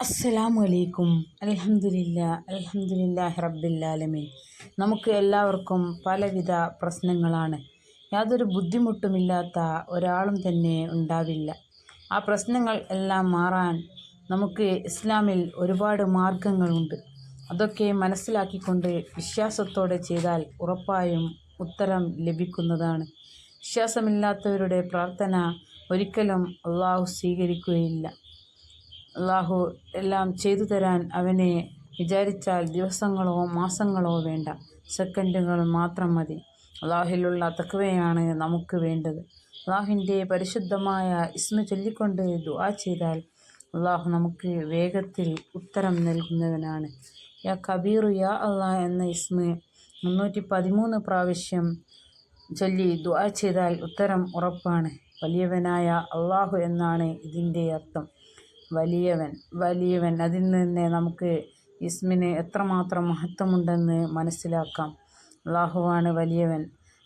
അസ്സലാമു അലൈക്കും അലഹമുല്ല അൽഹംദുലില്ലാഹി റബ്ബില്ലാലമീൻ. നമുക്ക് എല്ലാവർക്കും പലവിധ പ്രശ്നങ്ങളാണ്. യാതൊരു ബുദ്ധിമുട്ടുമില്ലാത്ത ഒരാളും തന്നെ ഉണ്ടാവില്ല. ആ പ്രശ്നങ്ങൾ എല്ലാം മാറാൻ നമുക്ക് ഇസ്ലാമിൽ ഒരുപാട് മാർഗങ്ങളുണ്ട്. അതൊക്കെ മനസ്സിലാക്കിക്കൊണ്ട് വിശ്വാസത്തോടെ ചെയ്താൽ ഉറപ്പായും ഉത്തരം ലഭിക്കുന്നതാണ്. വിശ്വാസമില്ലാത്തവരുടെ പ്രാർത്ഥന ഒരിക്കലും അള്ളാഹു സ്വീകരിക്കുകയില്ല. അള്ളാഹു എല്ലാം ചെയ്തു തരാൻ അവനെ വിചാരിച്ചാൽ ദിവസങ്ങളോ മാസങ്ങളോ വേണ്ട. സെക്കൻഡുകൾ മാത്രം മതി. അള്ളാഹിലുള്ള തക്കവയാണ് നമുക്ക് വേണ്ടത്. അള്ളാഹിന്റെ പരിശുദ്ധമായ ഇസ്മ ചൊല്ലിക്കൊണ്ട് ദുആ ചെയ്താൽ അള്ളാഹു നമുക്ക് വേഗത്തിൽ ഉത്തരം നൽകുന്നവനാണ്. യാ കബീറു യാ അള്ളാഹ് എന്ന ഇസ്മ മുന്നൂറ്റി പതിമൂന്ന് പ്രാവശ്യം ചൊല്ലി ദുആ ചെയ്താൽ ഉത്തരം ഉറപ്പാണ്. വലിയവനായ അള്ളാഹു എന്നാണ് ഇതിന്റെ അർത്ഥം. വലിയവൻ വലിയവൻ. അതിൽ നിന്ന് നമുക്ക് ഇസ്മിന് എത്രമാത്രം മഹത്വമുണ്ടെന്ന് മനസ്സിലാക്കാം. അള്ളാഹുവാണ് വലിയവൻ.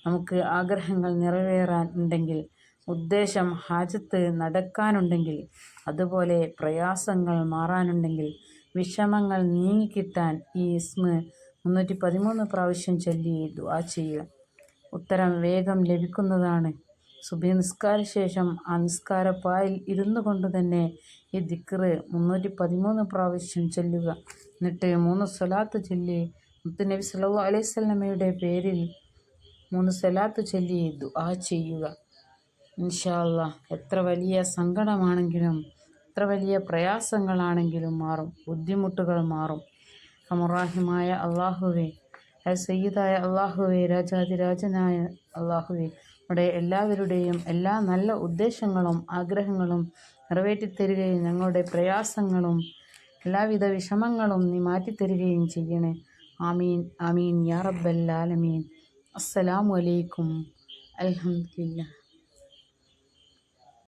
നമുക്ക് ആഗ്രഹങ്ങൾ നിറവേറാൻ ഉണ്ടെങ്കിൽ ഉദ്ദേശം ഹാജത്ത് നടക്കാനുണ്ടെങ്കിൽ അതുപോലെ പ്രയാസങ്ങൾ മാറാനുണ്ടെങ്കിൽ വിഷമങ്ങൾ നീങ്ങിക്കിട്ടാൻ ഈ ഇസ്മ് മുന്നൂറ്റി പതിമൂന്ന് പ്രാവശ്യം ചൊല്ലി ദുആ ചെയ്യുക. ഉത്തരം വേഗം ലഭിക്കുന്നതാണ്. സുബി നിസ്കാര ശേഷം ആ നിസ്കാരപ്പായിൽ ഇരുന്നു കൊണ്ട് തന്നെ ഈ ദിക്റ് മുന്നൂറ്റി പതിമൂന്ന് പ്രാവശ്യം ചൊല്ലുക. എന്നിട്ട് മൂന്ന് സ്വലാത്ത് ചൊല്ലി മുത്തുനബി സല്ലല്ലാഹു അലൈഹി സ്വലമയുടെ പേരിൽ മൂന്ന് സ്വലാത്ത് ചൊല്ലി ആ ചെയ്യുക. ഇൻഷാല്ല എത്ര വലിയ സങ്കടമാണെങ്കിലും എത്ര വലിയ പ്രയാസങ്ങളാണെങ്കിലും മാറും ബുദ്ധിമുട്ടുകൾ മാറും. അമുറാഹിമായ അള്ളാഹുവേ സയ്യിദായ അള്ളാഹുവേ രാജാതിരാജനായ അള്ളാഹുവേ നമ്മുടെ എല്ലാവരുടെയും എല്ലാ നല്ല ഉദ്ദേശങ്ങളും ആഗ്രഹങ്ങളും നിറവേറ്റിത്തരികയും ഞങ്ങളുടെ പ്രയാസങ്ങളും എല്ലാവിധ വിഷമങ്ങളും നീ മാറ്റിത്തരികയും ചെയ്യണേ. ആമീൻ ആമീൻ. യാ റബ്ബൽ ആലമീൻ. അസ്സലാമു അലൈക്കും. അൽഹംദുലില്ലാ